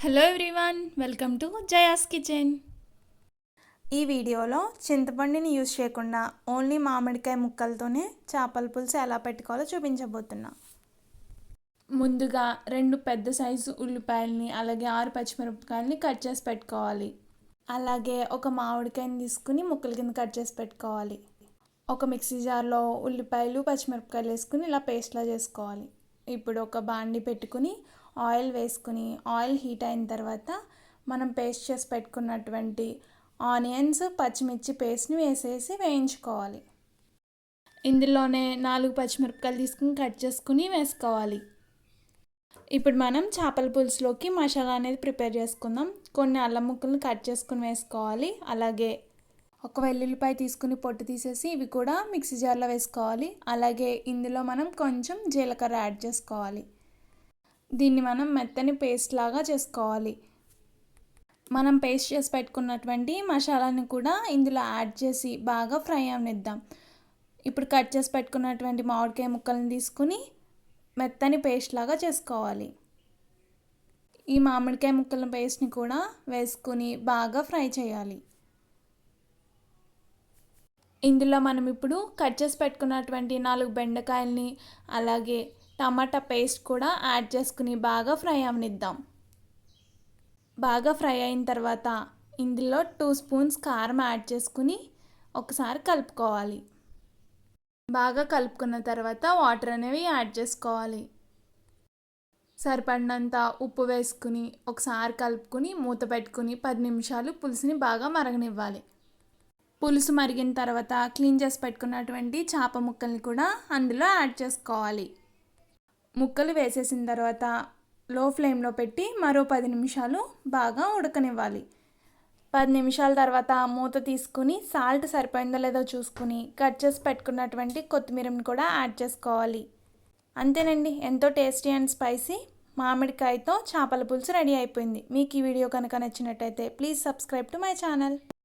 Hello everyone welcome to Jaya's kitchen ఈ వీడియోలో చింతపండుని యూజ్ చేయకుండా ఓన్లీ మామిడికాయ ముక్కలతోనే చేపల పులుసు ఎలా పెట్టుకోవాలో చూపించబోతున్నా. ముందుగా రెండు పెద్ద సైజు ఉల్లిపాయలని అలాగే ఆరు పచ్చిమిరపకాయలని కట్ చేసి పెట్టుకోవాలి. అలాగే ఒక మామిడికాయని తీసుకుని ముక్కల కింద కట్ చేసి పెట్టుకోవాలి. ఒక మిక్సీ జార్లో ఉల్లిపాయలు పచ్చిమిరపకాయలు వేసుకుని ఇలా పేస్ట్లా చేసుకోవాలి. ఇప్పుడు ఒక బాండి పెట్టుకుని ఆయిల్ వేసుకుని ఆయిల్ హీట్ అయిన తర్వాత మనం పేస్ట్ చేసి పెట్టుకున్నటువంటి ఆనియన్స్ పచ్చిమిర్చి పేస్ట్ని వేసేసి వేయించుకోవాలి. ఇందులోనే నాలుగు పచ్చిమిరపకాయలు తీసుకుని కట్ చేసుకుని వేసుకోవాలి. ఇప్పుడు మనం చేపల పులుసులోకి మసాలా అనేది ప్రిపేర్ చేసుకుందాం. కొన్ని అల్లం ముక్కలను కట్ చేసుకుని వేసుకోవాలి. అలాగే ఒక వెల్లుల్లిపాయ తీసుకుని పొట్టు తీసేసి ఇవి కూడా మిక్సీ జార్లో వేసుకోవాలి. అలాగే ఇందులో మనం కొంచెం జీలకర్ర యాడ్ చేసుకోవాలి. దీన్ని మనం మెత్తని పేస్ట్ లాగా చేసుకోవాలి. మనం పేస్ట్ చేసి పెట్టుకున్నటువంటి మసాలాని కూడా ఇందులో యాడ్ చేసి బాగా ఫ్రై అవనిద్దాం. ఇప్పుడు కట్ చేసి పెట్టుకున్నటువంటి మామిడికాయ ముక్కలను తీసుకుని మెత్తని పేస్ట్ లాగా చేసుకోవాలి. ఈ మామిడికాయ ముక్కల పేస్ట్ని కూడా వేసుకుని బాగా ఫ్రై చేయాలి. ఇందులో మనం ఇప్పుడు కట్ చేసి పెట్టుకున్నటువంటి నాలుగు బెండకాయలని అలాగే టమాటా పేస్ట్ కూడా యాడ్ చేసుకుని బాగా ఫ్రై అవనిద్దాం. బాగా ఫ్రై అయిన తర్వాత ఇందులో టూ స్పూన్స్ కారం యాడ్ చేసుకుని ఒకసారి కలుపుకోవాలి. బాగా కలుపుకున్న తర్వాత వాటర్ అనేవి యాడ్ చేసుకోవాలి. సరిపడినంత ఉప్పు వేసుకుని ఒకసారి కలుపుకుని మూత పెట్టుకుని పది నిమిషాలు పులుసుని బాగా మరగనివ్వాలి. పులుసు మరిగిన తర్వాత క్లీన్ చేసి పెట్టుకున్నటువంటి చేప ముక్కల్ని కూడా అందులో యాడ్ చేసుకోవాలి. ముక్కలు వేసేసిన తర్వాత లో ఫ్లేమ్లో పెట్టి మరో పది నిమిషాలు బాగా ఉడకనివ్వాలి. పది నిమిషాల తర్వాత మూత తీసుకుని సాల్ట్ సరిపోయిందో లేదో చూసుకుని కట్ చేసి పెట్టుకున్నటువంటి కొత్తిమీరని కూడా యాడ్ చేసుకోవాలి. అంతేనండి ఎంతో టేస్టీ అండ్ స్పైసీ మామిడికాయతో చేపల పులుసు రెడీ అయిపోయింది. మీకు ఈ వీడియో కనుక నచ్చినట్టయితే please subscribe to my channel.